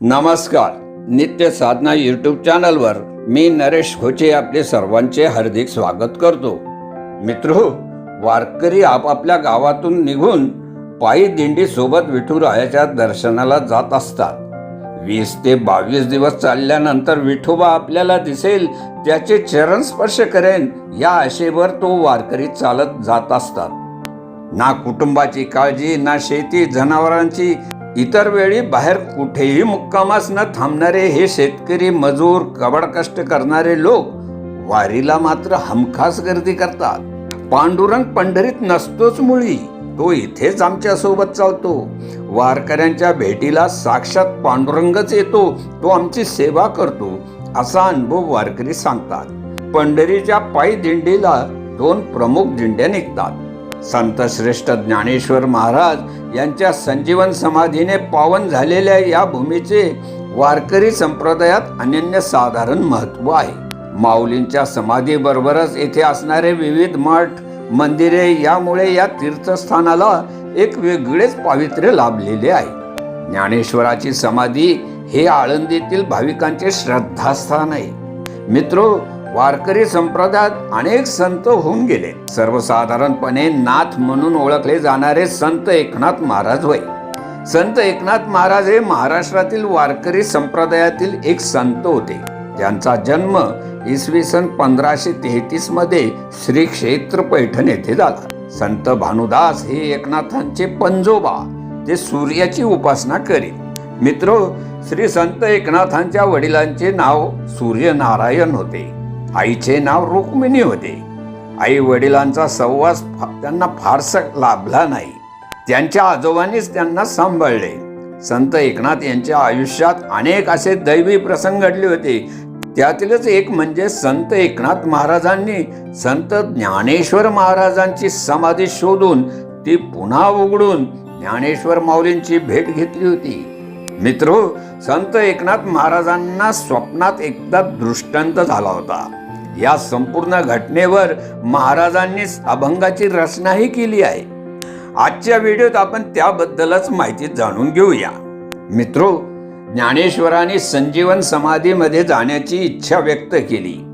नमस्कार. नित्य साधना यूट्यूब चॅनलवर मी नरेश खोचे आपले सर्वांचे हार्दिक स्वागत करतो. मित्र वारकरी आपापल्या गावातून निघून पायी दिंडी सोबत विठुरायाच्या दर्शनाला जात असतात. वीस ते बावीस दिवस चालल्यानंतर विठोबा आपल्याला दिसेल त्याचे चरण स्पर्श करेन या आशेवर तो वारकरी चालत जात असतात. ना कुटुंबाची काळजी ना शेती जनावरांची इतर वेळी बाहेर कुठेही मुक्कामास न थांबणारे हे शेतकरी मजूर कबड कष्ट करणारे लोक वारीला मात्र हमखास गर्दी करतात. पांडुरंग पंढरीत नसतोच मुळी. तो इथेच आमच्यासोबत चालतो. वारकऱ्यांच्या भेटीला साक्षात पांडुरंगच येतो. तो आमची सेवा करतो असा अनुभव वारकरी सांगतात. पंढरीच्या पायी दिंडीला दोन प्रमुख दिंड्या निघतात. संत श्रेष्ठ ज्ञानेश्वर महाराज यांच्या संजीवन समाधीने पावन झालेल्या या भूमीचे वारकरी संप्रदायात अनन्यसाधारण महत्त्व आहे. माऊलींच्या समाधीबरोबरच येथे असणारे विविध मठ मंदिरे यामुळे या तीर्थस्थानाला एक वेगळेच पावित्र्य लाभलेले आहे. ज्ञानेश्वराची समाधी हे आळंदीतील भाविकांचे श्रद्धास्थान आहे. मित्रो वारकरी संप्रदायात अनेक संत होऊन गेले. सर्वसाधारणपणे नाथ म्हणून ओळखले जाणारे संत एकनाथ महाराज होय. संत एकनाथ महाराज हे महाराष्ट्रातील वारकरी संप्रदायातील एक संत होते. त्यांचा जन्म इसवी सन पंधराशे तेहतीसमध्ये श्री क्षेत्र पैठण येथे झाला. संत भानुदास हे एकनाथांचे पंजोबा ते सूर्याची उपासना करीत. मित्र श्री संत एकनाथांच्या वडिलांचे नाव सूर्यनारायण होते. आईचे नाव रुक्मिणी होते आई वडिलांचा सहवास त्यांना फारसा लाभला नाही. त्यांच्या आजोबांनीच त्यांना सांभाळले. संत एकनाथ यांच्या आयुष्यात अनेक असे दैवी प्रसंग घडले होते. त्यातीलच एक म्हणजे संत एकनाथ महाराजांनी संत ज्ञानेश्वर महाराजांची समाधी शोधून ती पुन्हा उघडून ज्ञानेश्वर माऊलींची भेट घेतली होती. मित्रो संत एकनाथ महाराजांना स्वप्नात एकदा दृष्टांत झाला होता. या संपूर्ण घटनेवर महाराजांनी अभंगाची रचनाही केली आहे. आजच्या व्हिडिओत आपण त्याबद्दलच माहिती जाणून घेऊया. मित्रो ज्ञानेश्वराने संजीवन समाधीमध्ये जाण्याची इच्छा व्यक्त केली.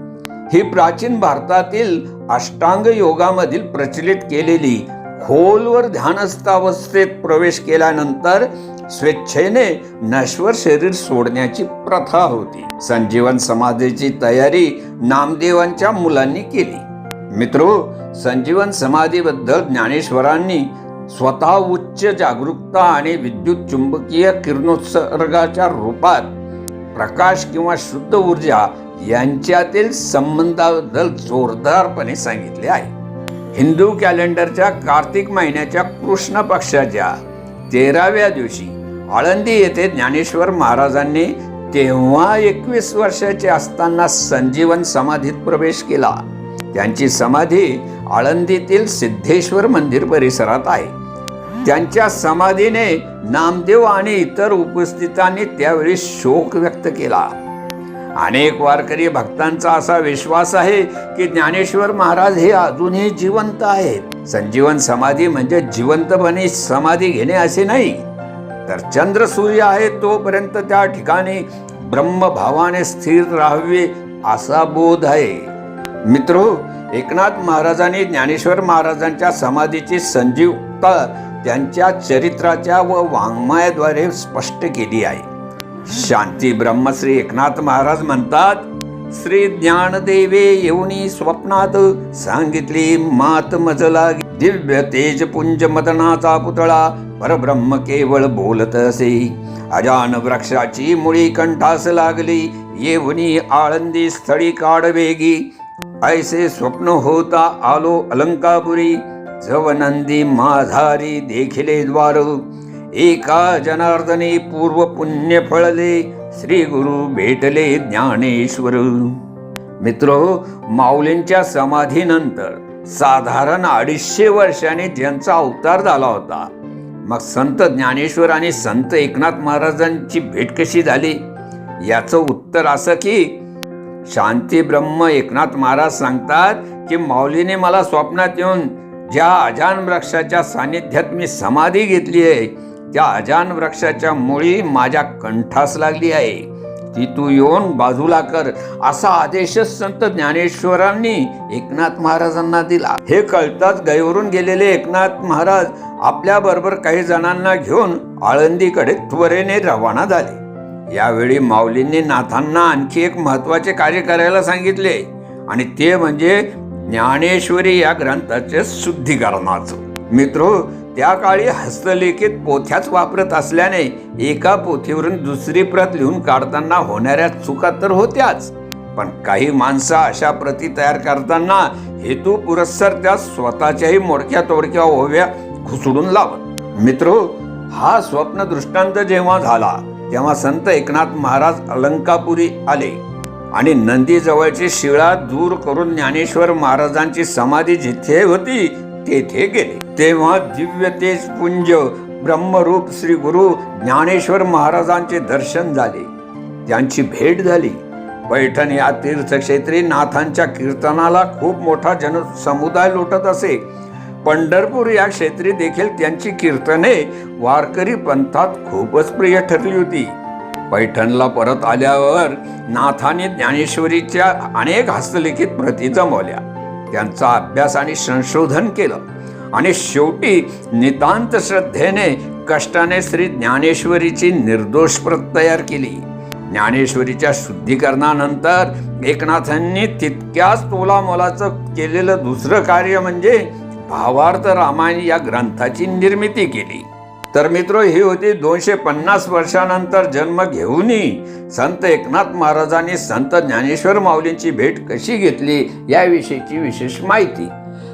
ही प्राचीन भारतातील अष्टांग योगामधील प्रचलित केलेली खोलवर ध्यानस्थ अवस्थेत प्रवेश केल्यानंतर स्वेच्छेने नश्वर शरीर सोडण्याची प्रथा होती. संजीवन समाधीची तयारी नामदेवांच्या मुलांनी केली. मित्रो संजीवन समाधीबद्दल ज्ञानेश्वरांनी स्वतः उच्च जागरूकता आणि विद्युत चुंबकीय किरणोत्सर्गाच्या रूपात प्रकाश किंवा शुद्ध ऊर्जा यांच्यातील संबंधाबद्दल जोरदारपणे सांगितले आहे. हिंदू कॅलेंडरच्या कार्तिक महिन्याच्या कृष्ण पक्षाच्या तेराव्या दिवशी आळंदी येथे ज्ञानेश्वर महाराजांनी तेव्हा एकवीस वर्षाचे असताना संजीवन समाधीत प्रवेश केला. त्यांची समाधी आळंदीतील सिद्धेश्वर मंदिर परिसरात आहे. त्यांच्या समाधीने नामदेव आणि इतर उपस्थितांनी त्यावेळी शोक व्यक्त केला. अनेक वारकरी भक्तांचा असा विश्वास आहे की ज्ञानेश्वर महाराज हे अजूनही जिवंत आहेत. संजीवन समाधी म्हणजे जिवंतपणे समाधी घेणे असे नाही तर चंद्र सूर्य आहे तोपर्यंत त्या ठिकाणी ब्रह्मभावाने स्थिर राहावे असा बोध आहे. मित्रो एकनाथ महाराजांनी ज्ञानेश्वर महाराजांच्या समाधीची संजीवता त्यांच्या चरित्राच्या व वाङ्मयाद्वारे स्पष्ट केली आहे. शांती ब्रह्मश्री एकनाथ महाराज म्हणतात श्री ज्ञानदेवे येऊनी स्वप्नात सांगितली मात मजला दिव्य तेज पुंज मदनाचा पुतळा परब्रह्म केवळ बोलत असे। अजान वृक्षाची मुळी कंठास लागली येऊनी आळंदी स्थळी काढवेगी ऐसे स्वप्न होता आलो अलंकापुरी जवनंदी माझारी देखिले द्वार। एका जनार्दने पूर्व पुण्य फळले श्री गुरु भेटले ज्ञानेश्वर. मित्र माऊलींच्या समाधीनंतर साधारण अडीचशे वर्षाने ज्यांचा अवतार झाला होता मग संत ज्ञानेश्वर आणि संत एकनाथ महाराजांची भेट कशी झाली? याचं उत्तर असं की शांती ब्रह्म एकनाथ महाराज सांगतात की माऊलीने मला स्वप्नात येऊन ज्या अजान वृक्षाच्या सानिध्यात मी समाधी घेतली आहे त्या अजान वृक्षाच्या मुळी माझ्या कंठास लागली आहे. ती तू येऊन बाजूला कर असा आदेशच संत ज्ञानेश्वरांनी एकनाथ महाराजांना दिला. हे कळताच गैवरून गेलेले एकनाथ महाराज आपल्या बरोबर काही जणांना घेऊन आळंदीकडे त्वरेने रवाना झाले. यावेळी माऊलींनी नाथांना आणखी एक महत्त्वाचे कार्य करायला सांगितले आणि ते म्हणजे ज्ञानेश्वरी या ग्रंथाचे शुद्धीकरणाचं. मित्र त्या काळी हस्तलिखित पोथ्याच वापरत असल्याने एका पोथीवरून दुसरी प्रत लिहून काढताना होणाऱ्या चुका तर होत्याच. पण काही माणसं अशा प्रती तयार करताना हेतू पुरस्सर त्या स्वतःच्याही मोडक्या तोडक्या ओव्या घुसडून लावत. मित्र हा स्वप्न दृष्टांत जेव्हा झाला तेव्हा संत एकनाथ महाराज अलंकापुरी आले आणि नंदीजवळची शिळा दूर करून ज्ञानेश्वर महाराजांची समाधी जिथे होती तेथे गेले. तेव्हा दिव्य तेज पुंज ब्रह्मरूप श्री गुरु ज्ञानेश्वर महाराजांचे दर्शन झाले. त्यांची भेट झाली. पैठण या तीर्थक्षेत्री नाथांच्या कीर्तनाला खूप मोठा जन समुदाय लोटत असे. पंढरपूर या क्षेत्री देखील त्यांची कीर्तने वारकरी पंथात खूपच प्रिय ठरली होती. पैठणला परत आल्यावर नाथाने ज्ञानेश्वरीच्या अनेक हस्तलिखित प्रती जमवल्या त्यांचा अभ्यास आणि संशोधन केलं. आणि शेवटी नितांत श्रद्धेने कष्टाने श्री ज्ञानेश्वरीची निर्दोष प्रत तयार केली. ज्ञानेश्वरीच्या शुद्धीकरणानंतर एकनाथांनी तितक्याच तोलामोलाचं केलेलं दुसरं कार्य म्हणजे भावार्थ रामायण या ग्रंथाची निर्मिती केली. तर मित्र ही होती दोनशे पन्नास वर्षानंतर जन्म घेऊनही संत एकनाथ महाराजांनी संत ज्ञानेश्वर माऊलींची भेट कशी घेतली याविषयीची विशेष माहिती.